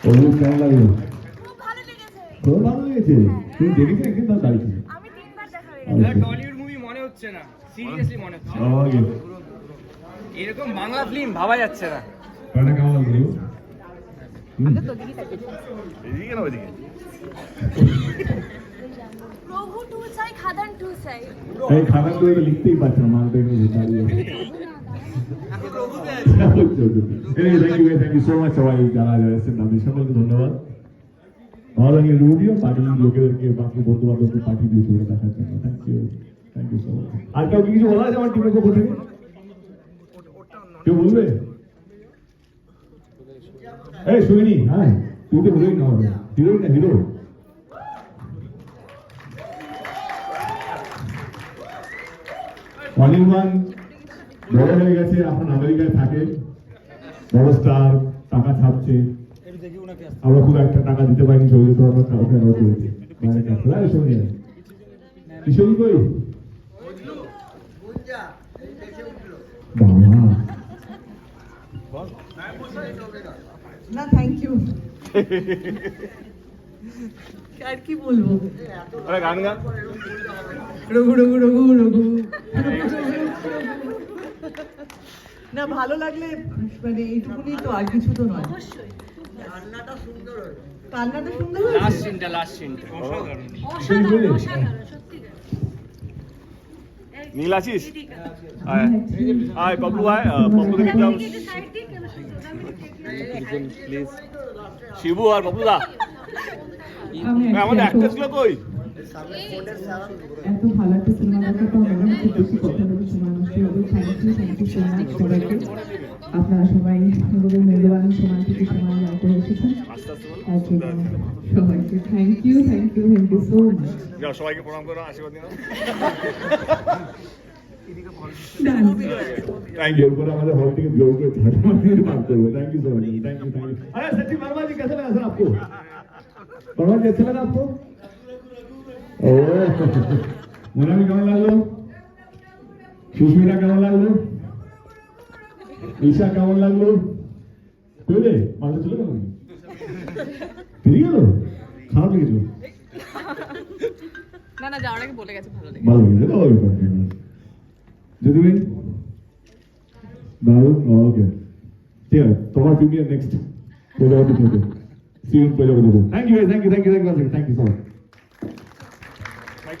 অভিজিৎ কেমন লাগল? খুব ভালো লেগেছে। খুব ভালো তুমি দেখেছ একদিন তার দাঁড়িয়েছিল আমি তিনবার দেখা হয়ে গেছে আচ্ছা। টলিউড মুভি মনে হচ্ছে না। সিরিয়াসলি মনে হচ্ছে। এরকম বাংলা ফিল্ম ভাবা যাচ্ছে না। গানটা কেমন লাগল। প্রভু টু চাই খাদান টু চাই। এই তো এটা লিখতেই পারছে না মালটা দাঁড়িয়ে thank you thank you so much সবাই যারা যারা এসেছেন তাদের সকলকে ধন্যবাদ ভালো লাগে রুডিও পার্টি লোকেদেরকে বাকি বন্ধু বান্ধবকে পার্টি দিয়ে করে দেখার জন্য thank you thank you so much আর কেউ কিছু বলা আছে আমার টিমের পক্ষ থেকে কেউ বলবে এই শুনিনি হ্যাঁ তুই তো হিরোইন না হিরোইন না হিরো অনির্বাণ বড় হয়ে গেছে এখন আমেরিকায় থাকে বড় স্টার টাকা ছাপছে। আমরা খুব একটা টাকা দিতে পারিনি ছবি তো আমরা কাউকে আমরা করেছি কিশোরী কই? না থ্যাংক ইউ আর কি বলব? গান গান। রঘু রঘু রঘু রঘু। না ভালো লাগলে মানে এইটুকুনি তো আর কিছু তো নয়। অবশ্যই। কান্নাটা সুন্দর হয়েছে। লাস্ট সিনটা লাস্ট সিনটা অসাধারণ। অসাধারণ সত্যি নীল আছিস? আয়। আয় বাবলু আয়। আহ, দেখলাম শিবু আর বাবলু দা আমাদের অ্যাক্ট্রেসগুলো কই? এত ভালো একটা সিনেমা দেখার পর মনে হচ্ছে বেশি কথা হবে thank you thank you so much সবাইকে আপনারা সবাই নিজেদের মূল্যবান সময় থেকে সময় বার করে এসেছেন আস্তে আস্তে বল তার জন্য সবাইকে thank you thank you thank you so much যাও সবাইকে প্রণাম করো আশীর্বাদ দিও थैंक यू ऊपर हमारे हॉल के ब्लॉग के छात्र में बात कर रहे thank you so much thank you thank you अरे सचिन वर्मा जी कैसा लगा सर आपको वर्मा जी अच्छा लगा आपको ओ मोनाली কেমন লাগলো সুস্মিতা কেমন লাগল? ঈশা কেমন লাগল? বুঝলে? মাথা চলে গেল ফিরে গেল? খারাপ লেগেছিল না না যাওয়ার আগে বলে গেছে ভালো লেগে ভালো লেগেছে তো ওই ব্যাপার যদি ভাই দারুণ ওকে। ঠিক আছে তোমার প্রিমিয়ার নেক্সট প্রজাপতি থেকে সিএম প্রজাপতি থেকে thank you thank you thank you thank you thank you so much